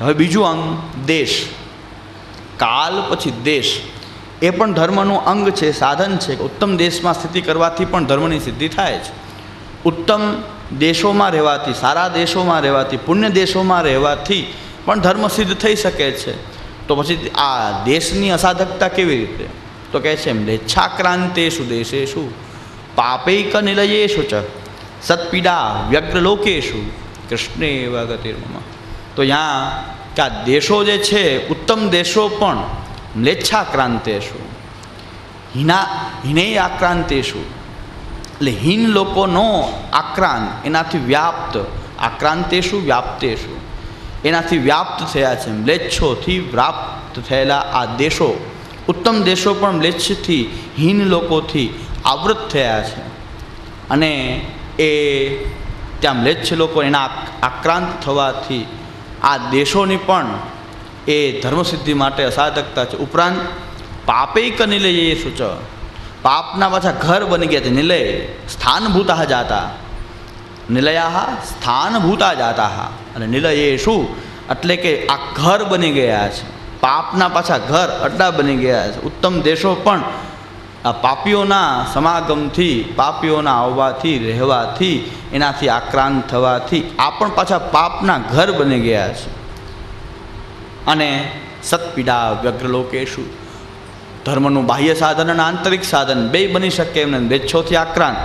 હવે બીજું અંગ, દેશ. કાલ પછી દેશ. એ પણ ધર્મનું અંગ છે, સાધન છે ઉત્તમ દેશમાં સ્થિતિ કરવાથી પણ ધર્મની સિદ્ધિ થાય છે. ઉત્તમ દેશોમાં રહેવાથી, સારા દેશોમાં રહેવાથી, પુણ્ય દેશોમાં રહેવાથી પણ ધર્મ સિદ્ધ થઈ શકે છે. તો પછી આ દેશની અસાધકતા કેવી રીતે? તો કહે છે એમ લેચ્છાક્રાંતેશુ દેશેશુ પાપૈક નિલયેશુ ચ, સત્પીડા વ્યગ્રલોકેશુ કૃષ્ણે એવા તો ત્યાં કે આ દેશો જે છે, ઉત્તમ દેશો પણ મ્લેચ્છાક્રાંતેશુ. હિના હિને આક્રાંતેશુ. એટલે હીન લોકોનો આક્રાંત, એનાથી વ્યાપ્ત, આક્રાંતેશુ, વ્યાપ્તેશુ. એનાથી વ્યાપ્ત થયા છે, મ્લેચ્છોથી વ્યાપ્ત થયેલા આ દેશો. ઉત્તમ દેશો પણ મ્લેચ્છથી, હીન લોકોથી આવૃત થયા છે. અને એ ત્યાં મ્લેચ્છ લોકો એના આક્રાંત થવાથી આ દેશોની પણ એ ધર્મસિદ્ધિ માટે અસાધકતા છે. ઉપરાંત પાપે પાપૈક નિલય સૂચ પાપના પાછા ઘર બની ગયા છે. નિલય સ્થાનભૂતા જાતા. નિલયા સ્થાનભૂતા જાતા અને નિલય શું એટલે કે આ ઘર બની ગયા છે. પાપના પાછા ઘર અડ્ડા બની ગયા છે. ઉત્તમ દેશો પણ આ પાપીઓના સમાગમથી, પાપીઓના આવવાથી, રહેવાથી, એનાથી આક્રાંત થવાથી આ પણ પાછા પાપના ઘર બની ગયા છે. અને સત્પીડા, વ્યગ્રલોકેશુ, ધર્મનું બાહ્ય સાધન અને આંતરિક સાધન બે બની શકે એમને વેચ્છોથી આક્રાંત.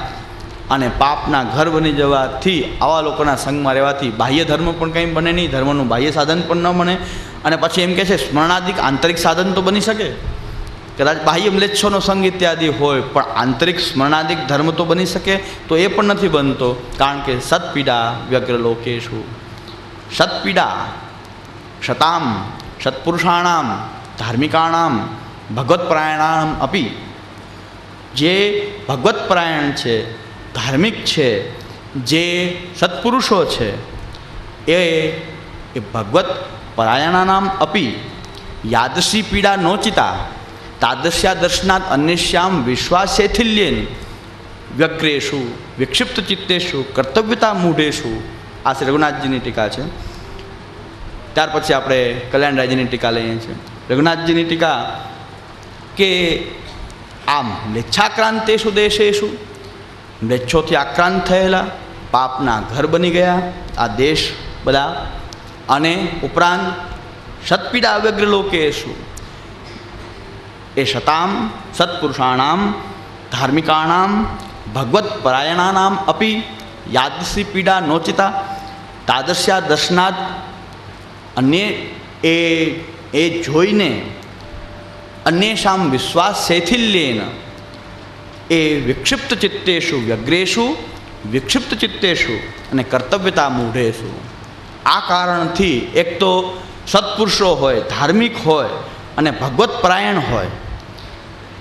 અને પાપના ઘર બની જવાથી આવા લોકોના સંગમાં રહેવાથી બાહ્ય ધર્મ પણ કંઈ બને નહીં, ધર્મનું બાહ્ય સાધન પણ ન બને. અને પછી એમ કહે છે, સ્મરણાદિક આંતરિક સાધન તો બની શકે? કદાચ બાહ્ય મ્લેચ્છોનો સંગ ઇત્યાદિ હોય, પણ આંતરિક સ્મરણાદિક ધર્મ તો બની શકે, તો એ પણ નથી બનતો, કારણ કે સત્પીડા વ્યગ્ર લોકેશુ સત્પીડા, શતામ, સત્પુરુષાણામ, ધાર્મિકાણામ, ભગવતપરાયણામ અપી. જે ભગવત્પરાયણ છે, ધાર્મિક છે, જે સત્પુરુષો છે, એ એ ભગવત પરાયણાનામ અપી. યાદશી પીડા નોચિતા તાદશ્યા દર્શનાત અન્યશ્યામ વિશ્વાસેથિલ્યેન વ્યગ્રેશુ વિક્ષિપ્ત ચિત્તેશુ કર્તવ્યતા મૂઢેશુ આ શ્રી રઘુનાથજીની ટીકા છે ત્યાર પછી આપણે કલ્યાણરાયજીની ટીકા લઈએ છીએ રઘુનાથજીની ટીકા કે આમ મ્લેચ્છાક્રાંતેશુ દેશેશુ મ્લેચ્છોથી આક્રાંત થયેલા પાપના ઘર બની ગયા આ દેશ બધા અને ઉપરાંત સત્પીડા વ્યગ્ર લોકેશુ એ શતાં સત્પુરુષાણામ ધાર્મિકાણામ ભગવત પરાયણાનામ અપી યાદશી પીડા નોચિતા તાદશ્યા દર્શનાદ અને એ એ જોઈને અન્યેષામ વિશ્વાસ શૈથિલ્યેન એ વિક્ષિપ્ત ચિત્તેશુ વ્યગ્રેશુ વિક્ષિપ્ત ચિત્તેશુ અને કર્તવ્યતા મૂઢેશુ આ કારણથી એક તો સત્પુરુષો હોય ધાર્મિક હોય અને ભગવત પરાયણ હોય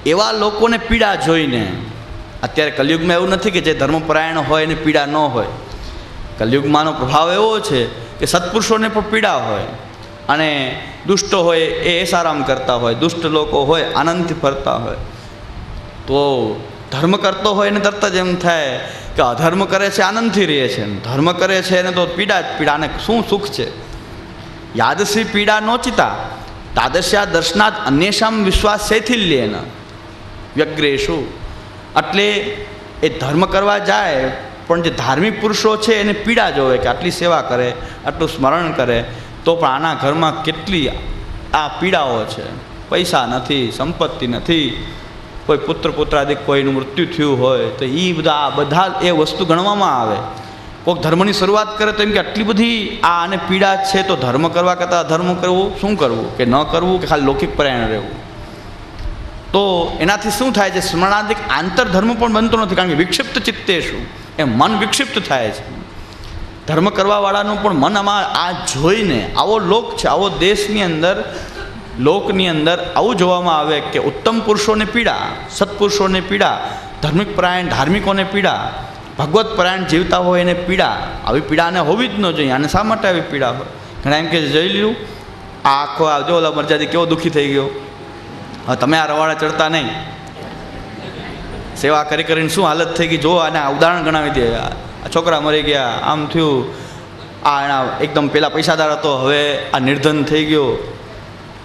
એવા લોકોને પીડા જોઈને, અત્યારે કલયુગમાં એવું નથી કે જે ધર્મપરાયણ હોય એને પીડા ન હોય. કલયુગમાંનો પ્રભાવ એવો છે કે સત્પુરુષોને પણ પીડા હોય અને દુષ્ટ હોય એ એસારામ કરતા હોય, દુષ્ટ લોકો હોય આનંદથી ફરતા હોય. તો ધર્મ કરતો હોય એને તરત જ એમ થાય કે અધર્મ કરે છે, આનંદથી રહે છે. ધર્મ કરે છે એને તો પીડા જ પીડા, અને શું સુખ છે? યાદસી પીડા નોચિતા, તાદશ્યા દર્શનાથ અન્યેષામ વિશ્વાસ શૈથિલ્યેન વ્યગ્રેશુ. એટલે એ ધર્મ કરવા જાય, પણ જે ધાર્મિક પુરુષો છે એને પીડા જોવે કે આટલી સેવા કરે, આટલું સ્મરણ કરે, તો પણ આના ઘરમાં કેટલી આ પીડાઓ છે. પૈસા નથી, સંપત્તિ નથી, કોઈ પુત્ર પુત્રાદિક કોઈનું મૃત્યુ થયું હોય, તો એ બધા, આ બધા એ વસ્તુ ગણવામાં આવે. કોઈક ધર્મની શરૂઆત કરે તો એમ કે આટલી બધી આ આને પીડા છે, તો ધર્મ કરવા કરતાં ધર્મ કરવું, શું કરવું? કે ન કરવું? કે ખાલી લૌકિક પરાયણ રહેવું? તો એનાથી શું થાય છે? સ્મરણાદિક આંતરધર્મ પણ બનતો નથી, કારણ કે વિક્ષિપ્ત ચિત્તે શું? એ મન વિક્ષિપ્ત થાય છે. ધર્મ કરવાવાળાનું પણ મન આમાં આ જોઈને, આવો લોક છે, આવો દેશની અંદર, લોકની અંદર આવું જોવામાં આવે કે ઉત્તમ પુરુષોને પીડા, સત્પુરુષોને પીડા, ધાર્મિક પરાયણ, ધાર્મિકોને પીડા, ભગવત પરાયણ જીવતા હોય એને પીડા. આવી પીડાને હોવી જ ન જોઈએ અને શા માટે આવી પીડા હોય? ઘણા એમ કે જઈ લીધું આ આખો આવજો ઓલા મરજાથી કેવો દુઃખી થઈ ગયો. હવે તમે આ રવાડા ચડતા નહીં. સેવા કરી કરીને શું હાલત થઈ ગઈ? જો આને ઉદાહરણ ગણાવી દે. આ છોકરા મરી ગયા. આમ થયું. આ એના એકદમ પહેલાં પૈસાદાર હતો. હવે આ નિર્ધન થઈ ગયો.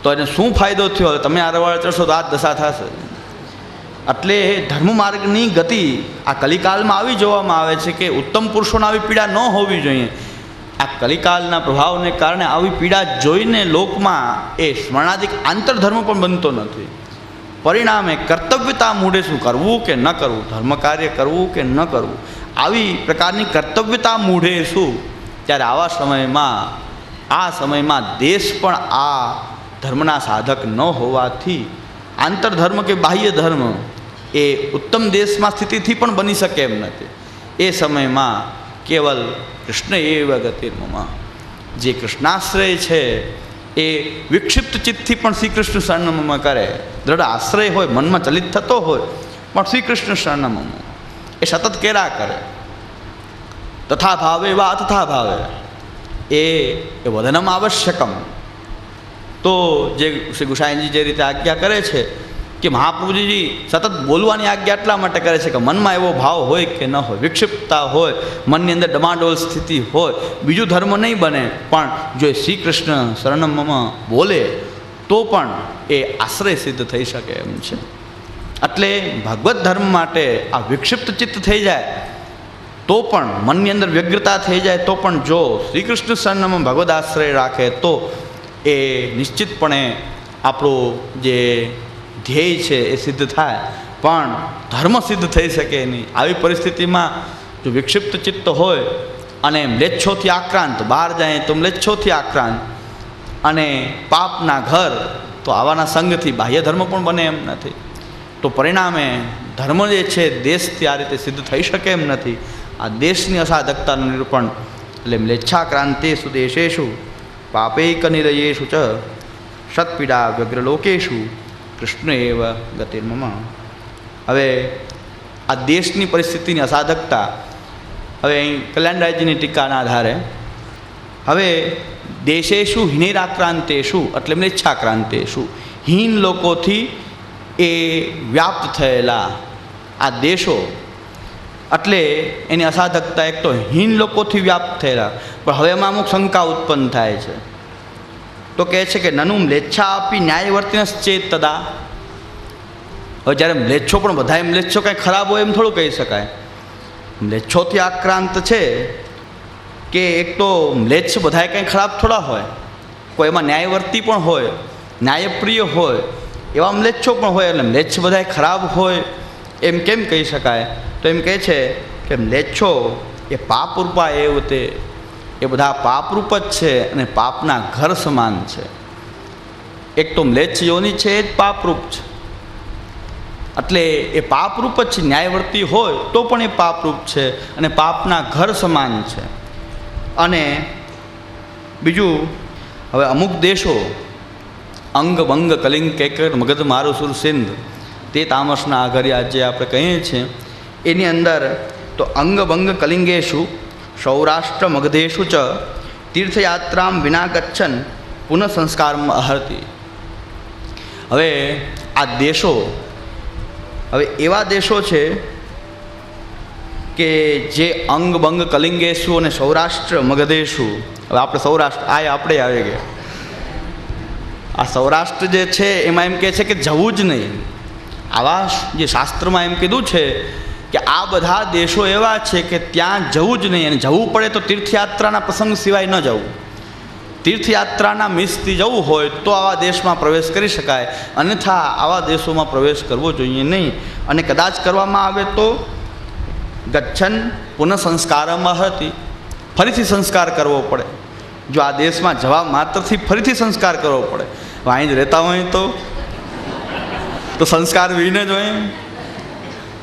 તો એને શું ફાયદો થયો? હવે તમે આ રવાડા ચડશો તો આ દશા થશે. એટલે ધર્મ માર્ગની ગતિ આ કલિકાલમાં આવી જોવામાં આવે છે કે ઉત્તમ પુરુષોને આવી પીડા ન હોવી જોઈએ. આ કલિકાલના પ્રભાવને કારણે આવી પીડા જોઈને લોકમાં એ સ્મરણાધિક આંતરધર્મ પણ બનતો નથી. પરિણામે કર્તવ્યતા મૂળે શું કરવું કે ન કરવું? ધર્મ કાર્ય કરવું કે ન કરવું? આવી પ્રકારની કર્તવ્યતા મૂઢે શું? ત્યારે આવા સમયમાં, આ સમયમાં દેશ પણ આ ધર્મના સાધક ન હોવાથી આંતરધર્મ કે બાહ્ય ધર્મ એ ઉત્તમ દેશમાં સ્થિતિથી પણ બની શકે એમ નથી. એ સમયમાં કેવલ કૃષ્ણ એવ ગતિર્મમાં જે કૃષ્ણાશ્રય છે, એ વિક્ષિપ્ત ચિત્તથી પણ શ્રી કૃષ્ણ શરણમાં કરે. દ્રઢ આશ્રય હોય, મનમાં ચલિત થતો હોય, પણ શ્રી કૃષ્ણ શરણમ એ સતત કેરા કરે. તથા ભાવે, વા તથા ભાવે. એ એ વદનમ આવશ્યકમ. તો જે શ્રી ગુસાઈનજી જે રીતે આજ્ઞા કરે છે કે મહાપ્રભુજી સતત બોલવાની આજ્ઞા એટલા માટે કરે છે કે મનમાં એવો ભાવ હોય કે ન હોય, વિક્ષિપ્તતા હોય, મનની અંદર ડમાડોલ સ્થિતિ હોય, બીજું ધર્મ નહીં બને, પણ જો શ્રી કૃષ્ણ શરણમમાં બોલે તો પણ એ આશ્રય સિદ્ધ થઈ શકે એમ છે. એટલે ભગવત ધર્મ માટે આ વિક્ષિપ્ત ચિત્ત થઈ જાય, તો પણ મનની અંદર વ્યગ્રતા થઈ જાય, તો પણ જો શ્રી કૃષ્ણ શરણમાં ભગવદ આશ્રય રાખે, તો એ નિશ્ચિતપણે આપણું જે ધ્યેય છે એ સિદ્ધ થાય. પણ ધર્મ સિદ્ધ થઈ શકે નહીં. આવી પરિસ્થિતિમાં જો વિક્ષિપ્ત ચિત્ત હોય અને મ્લેચ્છોથી આક્રાંત, બહાર જાય તો મ્લેચ્છોથી આક્રાંત અને પાપના ઘર, તો આવાના સંઘથી બાહ્ય ધર્મ પણ બને એમ નથી. તો પરિણામે ધર્મ જે છે દેશથી આ રીતે સિદ્ધ થઈ શકે એમ નથી. આ દેશની અસાધકતાનું નિરૂપણ, એટલે મ્લેચ્છા ક્રાંતિષુ દેશેષુ પાપૈક નિરયેષુ ચ, સત્પીડા વ્યગ્રલોકેશુ કૃષ્ણ એવ ગતિર્મમ હવે આ દેશની પરિસ્થિતિની અસાધકતા, હવે અહીં કલ્યાણરાયજીની ટીકાના આધારે, હવે દેશેશુ હિનેરાક્રાંતેશુ એટલે મ્લેચ્છાક્રાંતેશુ હીન લોકોથી એ વ્યાપ્ત થયેલા આ દેશો, એટલે એની અસાધકતા એક તો હીન લોકોથી વ્યાપ્ત થયેલા. પણ હવે એમાં અમુક શંકા ઉત્પન્ન થાય છે. તો કહે છે કે નનુ મ્લેચ્છા આપી ન્યાયવર્તિન ચેત તદા. હવે જ્યારે મ્લેચ્છો પણ બધા મ્લેચ્છો કાંઈ ખરાબ હોય એમ થોડું કહી શકાય. મ્લેચ્છોથી આક્રાંત છે કે એક તો મ્લેચ્છ બધાય કંઈ ખરાબ થોડા હોય. કોઈ એમાં ન્યાયવર્તી પણ હોય, ન્યાયપ્રિય હોય, એવા મ્લેચ્છો પણ હોય. એટલે મ્લેચ્છ બધાય ખરાબ હોય એમ કેમ કહી શકાય? તો એમ કહે છે કે મ્લેચ્છો એ પાપરૂપા એ તે એ બધા પાપરૂપ જ છે અને પાપના ઘર સમાન છે. એક તો મ્લેચ્છ યોની છે, એ જ પાપરૂપ છે. એટલે એ પાપરૂપ જ છે ન્યાયવર્તી હોય તો પણ એ પાપરૂપ છે અને પાપના ઘર સમાન છે. અને બીજું, હવે અમુક દેશો અંગ ભંગ કલિંગ કેકર મગધ મારુસુર સિંધ, તે તામસના આઘરિયા જે આપણે કહીએ છીએ. એની અંદર તો અંગ ભંગ કલિંગેશુ, સૌરાષ્ટ્ર મગધેશુ ચ, તીર્થયાત્રામ વિના ગચ્છન પુનઃ સંસ્કારમાં અહરતી. હવે આ દેશો, હવે એવા દેશો છે કે જે અંગ બંગ કલિંગેશુ અને સૌરાષ્ટ્ર મગધેશુ. હવે આપણે સૌરાષ્ટ્ર, આ આપણે આવી ગયા. આ સૌરાષ્ટ્ર જે છે, એમાં એમ કહે છે કે જવું જ નહીં. આવા જે શાસ્ત્રમાં એમ કીધું છે કે આ બધા દેશો એવા છે કે ત્યાં જવું જ નહીં. અને જવું પડે તો તીર્થયાત્રાના પ્રસંગ સિવાય ન જવું. તીર્થયાત્રાના મિસથી જવું હોય તો આવા દેશમાં પ્રવેશ કરી શકાય. અન્યથા આવા દેશોમાં પ્રવેશ કરવો જોઈએ નહીં. અને કદાચ કરવામાં આવે તો ગચ્છન પુનઃ સંસ્કારમાં હતી ફરીથી સંસ્કાર કરવો પડે. જો આ દેશમાં જવા માત્રથી ફરીથી સંસ્કાર કરવો પડે અહીં જ રહેતા હોય તો? તો સંસ્કાર વિહીન જ હોય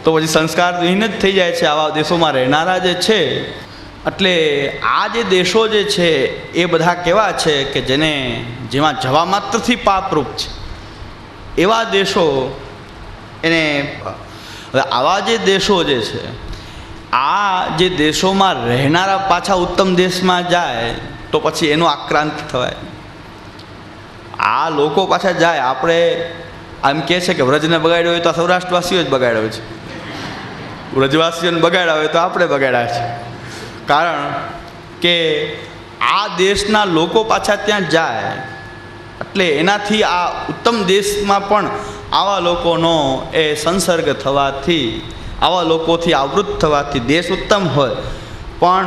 તો પછી સંસ્કાર વિહીન જ થઈ જાય છે. આવા દેશોમાં રહેનારા જે છે, એટલે આ જે દેશો જે છે, એ બધા કેવા છે કે જેને જેમાં જવા માત્રથી પાપરૂપ છે. એવા દેશો, એને હવે આવા જે દેશો જે છે આ જે દેશોમાં રહેનારા પાછા ઉત્તમ દેશમાં જાય, તો પછી એનો આક્રાંત થવાય. આ લોકો પાછા જાય. આપણે આમ કહે છે કે વ્રજને બગાડ્યો હોય તો સૌરાષ્ટ્રવાસીઓ જ બગાડ્યો છે. વ્રજવાસીઓને બગાડ્યા હોય તો આપણે બગાડ્યા છે. કારણ કે આ દેશના લોકો પાછા ત્યાં જાય. એટલે એનાથી આ ઉત્તમ દેશમાં પણ આવા લોકોનો એ સંસર્ગ થવાથી આવા લોકોથી આવૃત થવાથી દેશ ઉત્તમ હોય. પણ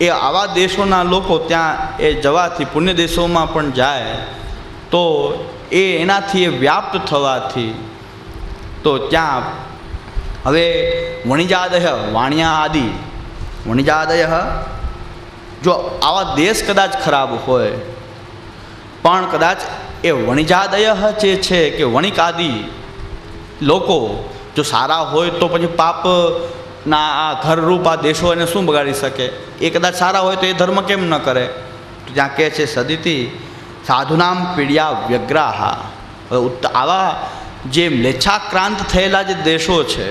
એ આવા દેશોના લોકો ત્યાં એ જવાથી પુણ્ય દેશોમાં પણ જાય, તો એ એનાથી એ વ્યાપ્ત થવાથી તો ત્યાં હવે વણિજાદય, વાણિયા આદિ, વણિજાદય જો આવા દેશ કદાચ ખરાબ હોય, પણ કદાચ એ વણિજાદય જે છે કે વણિક આદિ લોકો જો સારા હોય તો પછી પાપના આ ઘરરૂપ આ દેશો એને શું બગાડી શકે? એ કદાચ સારા હોય તો એ ધર્મ કેમ ન કરે? ત્યાં કહે છે, સદિતિ સાધુનામ પીડિયા વ્યગ્રાહા. આવા જે મ્લેચ્છાક્રાંત થયેલા જે દેશો છે,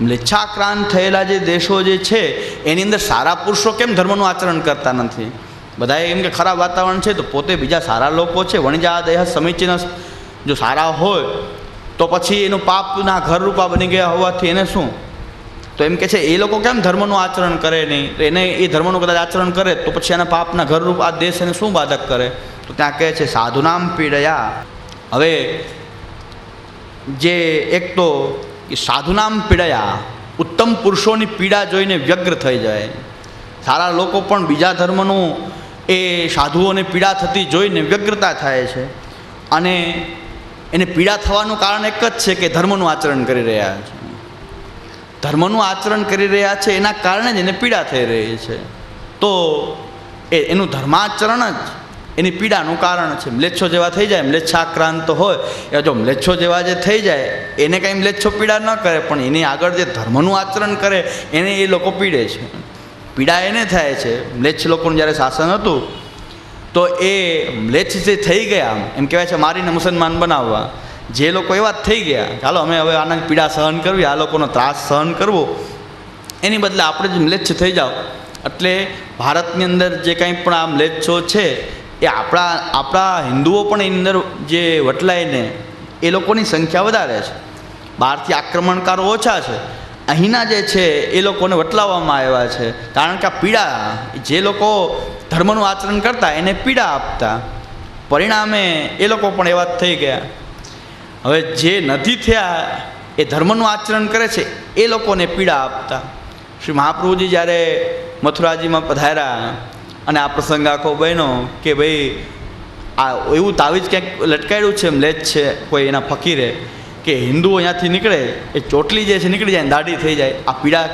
મ્લેચ્છાક્રાંત થયેલા જે દેશો જે છે, એની અંદર સારા પુરુષો કેમ ધર્મનું આચરણ કરતા નથી? બધા એમ કે ખરાબ વાતાવરણ છે, તો પોતે બીજા સારા લોકો છે વણજા દેહ સમીચીન જો સારા હોય તો પછી એનું પાપના ઘરરૂપા બની ગયા હોવાથી એને શું? તો એમ કે છે, એ લોકો કેમ ધર્મનું આચરણ કરે નહીં? તો એને એ ધર્મનું કદાચ આચરણ કરે, તો પછી એના પાપના ઘરરૂપ આ દેશ એને શું બાધક કરે? તો ત્યાં કહે છે સાધુનામ પીડયા. હવે જે એક તો એ સાધુનામ પીડયા, ઉત્તમ પુરુષોની પીડા જોઈને વ્યગ્ર થઈ જાય. સારા લોકો પણ બીજા ધર્મનું એ સાધુઓને પીડા થતી જોઈને વ્યગ્રતા થાય છે. અને એને પીડા થવાનું કારણ એક જ છે કે ધર્મનું આચરણ કરી રહ્યા છે. ધર્મનું આચરણ કરી રહ્યા છે, એના કારણે જ એને પીડા થઈ રહી છે. તો એ, એનું ધર્માચરણ જ એની પીડાનું કારણ છે. મ્લેચ્છો જેવા થઈ જાય, મ્લેચ્છાક્રાંત હોય, એ જો મ્લેચ્છો જેવા જે થઈ જાય, એને કંઈ મ્લેચ્છો પીડા ન કરે, પણ એની આગળ જે ધર્મનું આચરણ કરે, એને એ લોકો પીડે છે. પીડા એને થાય છે. મ્લેચ્છ લોકોનું જ્યારે શાસન હતું તો એ લેચ જે થઈ ગયા. એમ કહેવાય છે, મારીને મુસલમાન બનાવવા. જે લોકો એવા થઈ ગયા. ચાલો અમે હવે આના પીડા સહન કરવી, આ લોકોનો ત્રાસ સહન કરવો. એની બદલે આપણે જ મ્લેચ્છ થઈ જાઓ, એટલે ભારતની અંદર જે કંઈ પણ આ મ્લેચ્છો છે, એ આપણા આપણા હિન્દુઓ પણ એની અંદર જે વટલાઈને એ લોકોની સંખ્યા વધારે છે. બહારથી આક્રમણકારો ઓછા છે. અહીંના જે છે, એ લોકોને વટલાવવામાં આવ્યા છે. કારણ કે આ પીડા, જે લોકો ધર્મનું આચરણ કરતા, એને પીડા આપતા. પરિણામે એ લોકો પણ એવા જ થઈ ગયા. હવે જે નથી થયા, એ ધર્મનું આચરણ કરે છે, એ લોકોને પીડા આપતા. શ્રી મહાપ્રભુજી જ્યારે મથુરાજીમાં પધાર્યા અને આ પ્રસંગ આખો બન્યો કે ભાઈ, આ એવું તાવીજ ક્યાંક લટકાયેલું છે એમ, લેજ છે કોઈ એના ફકીરે, કે હિન્દુઓ અહીંયાથી નીકળે, એ ચોટલી જે છે નીકળી જાય દાઢી થઈ જાય, આ પીડા,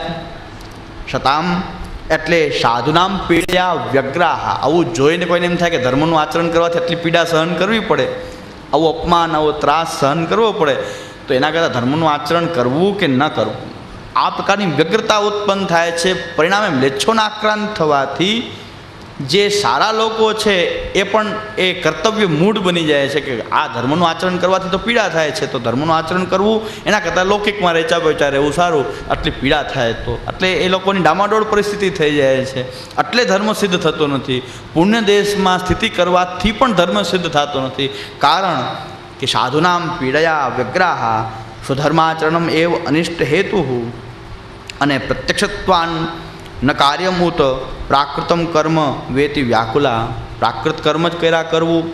શતામ એટલે સાધુનામ પીડ્યા વ્યગ્રાહ. આવું જોઈને કોઈને એમ થાય કે ધર્મનું આચરણ કરવાથી આટલી પીડા સહન કરવી પડે. આવું અપમાન, આવો ત્રાસ સહન કરવો પડે. તો એના કરતાં ધર્મનું આચરણ કરવું કે ન કરવું? આ પ્રકારની વ્યગ્રતા ઉત્પન્ન થાય છે. પરિણામે લેચ્છોના આક્રાંત થવાથી જે સારા લોકો છે એ પણ એ કર્તવ્ય મૂળ બની જાય છે કે આ ધર્મનું આચરણ કરવાથી તો પીડા થાય છે. તો ધર્મનું આચરણ કરવું એના કરતાં લૌકિકમાં રેચા બેચા રહેવું સારું. આટલી પીડા થાય તો. એટલે એ લોકોની ડામાડોળ પરિસ્થિતિ થઈ જાય છે. એટલે ધર્મ સિદ્ધ થતો નથી. પુણ્ય દેશમાં સ્થિતિ કરવાથી પણ ધર્મ સિદ્ધ થતો નથી. કારણ કે સાધુનામ પીડયા વ્યગ્રાહા સ્વધર્માચરણમ એવ અનિષ્ટ હેતુ. અને પ્રત્યક્ષત્વાન ન કાર્યમૂત પ્રાકૃતમ કર્મ વેતી વ્યાકુલા. પ્રાકૃત કર્મ જ કર્યા કરવું,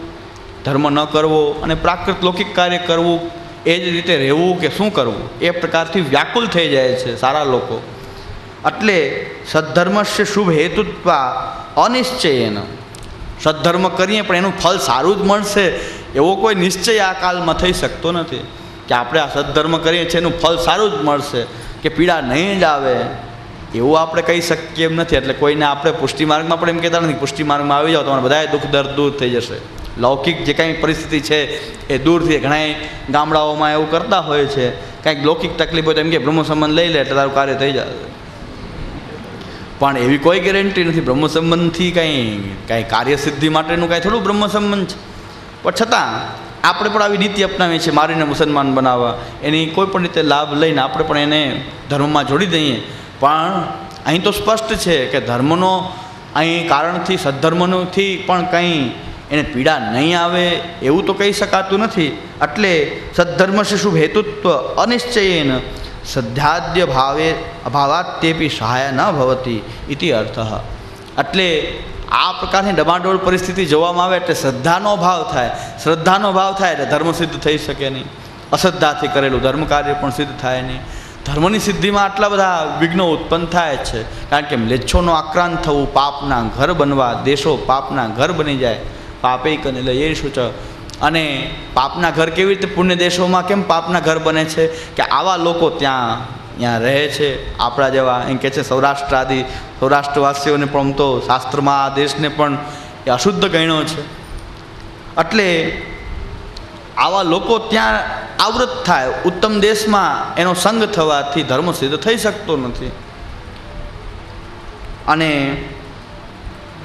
ધર્મ ન કરવો અને પ્રાકૃત લૌકિક કાર્ય કરવું, એ જ રીતે રહેવું કે શું કરવું, એ પ્રકારથી વ્યાકુલ થઈ જાય છે સારા લોકો. એટલે સદ્ધર્મસ્ય શુભ હેતુત્વા અનિશ્ચયન. સદ્ધર્મ કરીએ પણ એનું ફળ સારું જ મળશે, એવો કોઈ નિશ્ચય આ કાલમાં થઈ શકતો નથી. કે આપણે આ સદ્ધર્મ કરીએ છીએ, એનું ફળ સારું જ મળશે, કે પીડા નહીં જ આવે. એવું આપણે કહી શકીએ એમ નથી. એટલે કોઈને આપણે પુષ્ટિ માર્ગમાં પણ એમ કહેતા નથી પુષ્ટિ માર્ગમાં આવી જાઓ, તમારે બધાએ દુઃખ, દર્દ દૂર થઈ જશે. લૌકિક જે કાંઈ પરિસ્થિતિ છે, એ દૂર થઈ ઘણા ગામડાઓમાં એવું કરતા હોય છે, કાંઈક લૌકિક તકલીફ હોય તો એમ કે બ્રહ્મ સંબંધ લઈ લે, એટલે તારું કાર્ય થઈ જશે પણ એવી કોઈ ગેરંટી નથી. બ્રહ્મ સંબંધથી કાંઈ કાંઈ કાર્યસિદ્ધિ માટેનું કાંઈ થોડું બ્રહ્મ સંબંધ છે. પણ છતાં, આપણે પણ આવી નીતિ અપનાવીએ છીએ, મારીને મુસલમાન બનાવવા. એની કોઈ પણ રીતે લાભ લઈને આપણે પણ એને ધર્મમાં જોડી દઈએ. પણ અહીં તો સ્પષ્ટ છે કે ધર્મનો અહીં કારણથી, સદ્ધર્મનોથી પણ કંઈ એને પીડા નહીં આવે એવું તો કહી શકાતું નથી. એટલે સદ્ધર્મ શુભ હેતુત્વ? અનિશ્ચયેન સદ્ધાદ્ય ભાવે, અભાવાત તેપી સહાય ન ભવતી ઇતિ અર્થ. એટલે આ પ્રકારની ડબાડોળ પરિસ્થિતિ જોવામાં આવે એટલે શ્રદ્ધાનો ભાવ થાય. શ્રદ્ધાનો ભાવ થાય એટલે ધર્મ સિદ્ધ થઈ શકે નહીં. અશ્રદ્ધાથી કરેલું ધર્મ કાર્ય પણ સિદ્ધ થાય નહીં. ધર્મની સિદ્ધિમાં આટલા બધા વિઘ્નો ઉત્પન્ન થાય છે. કારણ કે મ્લેચ્છોનો આક્રાંત થવું પાપના ઘર બનવા, દેશો પાપના ઘર બની જાય. પાપે કને લઈએ સૂચ અને પાપના ઘર કેવી રીતે પુણ્ય દેશોમાં કેમ પાપના ઘર બને છે? કે આવા લોકો ત્યાં ત્યાં રહે છે, આપણા જેવા. એમ કહે છે સૌરાષ્ટ્ર આદિ સૌરાષ્ટ્રવાસીઓને પણ તો શાસ્ત્રમાં આ દેશને પણ એ અશુદ્ધ ગણ્યો છે. એટલે આવા લોકો ત્યાં આવૃત થાય. ઉત્તમ દેશમાં એનો સંગ થવાથી ધર્મ સિદ્ધ થઈ શકતો નથી. અને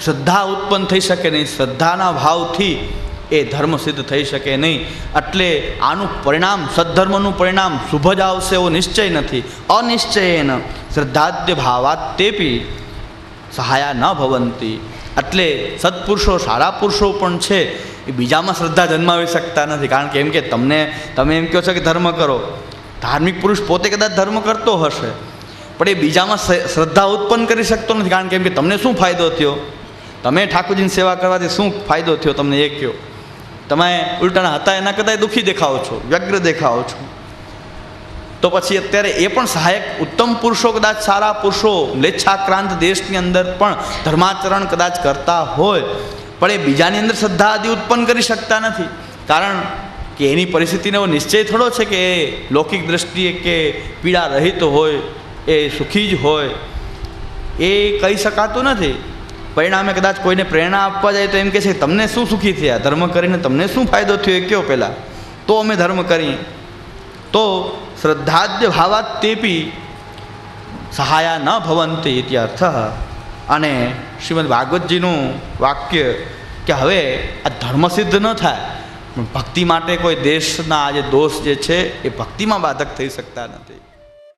શ્રદ્ધા ઉત્પન્ન થઈ શકે નહીં. શ્રદ્ધાના ભાવથી એ ધર્મ સિદ્ધ થઈ શકે નહીં. એટલે આનું પરિણામ, સદ્ધર્મનું પરિણામ શુભ જ આવશે એવો નિશ્ચય નથી. અનિશ્ચયેન શ્રદ્ધાદ્ય ભાવાત તેપી સહાયા ન ભવંતી. એટલે સત્પુરુષો સારા પુરુષો પણ છે એ બીજામાં શ્રદ્ધા જન્માવી શકતા નથી. કારણ કે એમ કે તમને, તમે એમ કહો છો કે ધર્મ કરો. ધાર્મિક પુરુષ પોતે કદાચ ધર્મ કરતો હશે, પણ એ બીજામાં શ્રદ્ધા ઉત્પન્ન કરી શકતો નથી. કારણ કે એમ કે તમને શું ફાયદો થયો? તમે ઠાકોરજીની સેવા કરવાથી શું ફાયદો થયો તમને એ કહો. તમે ઉલટાના હતા, એના કરતાં દુઃખી દેખાઓ છો, વ્યગ્ર દેખાઓ છો. તો પછી અત્યારે એ પણ સહાયક ઉત્તમ પુરુષો કદાચ સારા પુરુષો, લેચ્છાક્રાંત દેશની અંદર પણ ધર્માચરણ કદાચ કરતા હોય પણ એ બીજાની અંદર શ્રદ્ધા આદિ ઉત્પન્ન કરી શકતા નથી. કારણ કે એની પરિસ્થિતિનો નિશ્ચય થોડો છે કે એ લૌકિક દ્રષ્ટિએ કે પીડા રહિત હોય, એ સુખી જ હોય, એ કહી શકાતું નથી. પરિણામે કદાચ કોઈને પ્રેરણા આપવા જાય તો એમ કહે છે, તમને શું સુખી થયા? ધર્મ કરીને તમને શું ફાયદો થયો? એ કયો પહેલાં. તો અમે ધર્મ કરીએ તો શ્રદ્ધાદ્ય ભાવાત તેપી સહાયા ન ભવંતી અર્થ અને શ્રીમદ ભાગવતજીનું વાક્ય કે હવે આ ધર્મ સિદ્ધ ન થાય, પણ ભક્તિ માટે કોઈ દેશના આ જે દોષ જે છે, એ ભક્તિમાં બાધક થઈ શકતા નથી.